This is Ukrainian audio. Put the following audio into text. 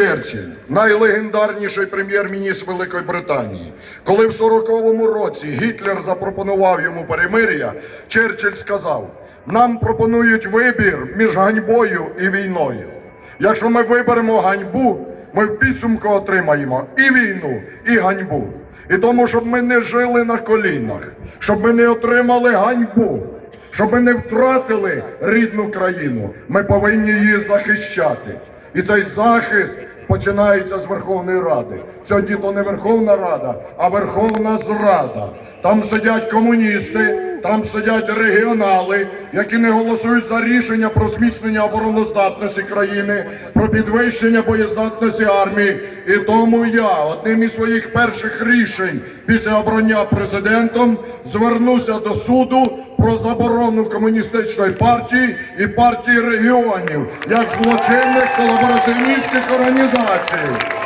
Черчилль, найлегендарніший прем'єр-міністр Великої Британії. Коли в 40-му році Гітлер запропонував йому перемир'я, Черчилль сказав: нам пропонують вибір між ганьбою і війною. Якщо ми виберемо ганьбу, ми в підсумку отримаємо і війну, і ганьбу. І тому, щоб ми не жили на колінах, щоб ми не отримали ганьбу, щоб ми не втратили рідну країну, ми повинні її захищати. І цей захист починається з Верховної Ради. Сьогодні то не Верховна Рада, а Верховна Зрада. Там сидять комуністи, там сидять регіонали, які не голосують за рішення про зміцнення обороноздатності країни, про підвищення боєздатності армії. І тому я одним із своїх перших рішень після обрання президентом звернуся до суду про заборону комуністичної партії і партії регіонів як злочинних колабораціоністських організацій.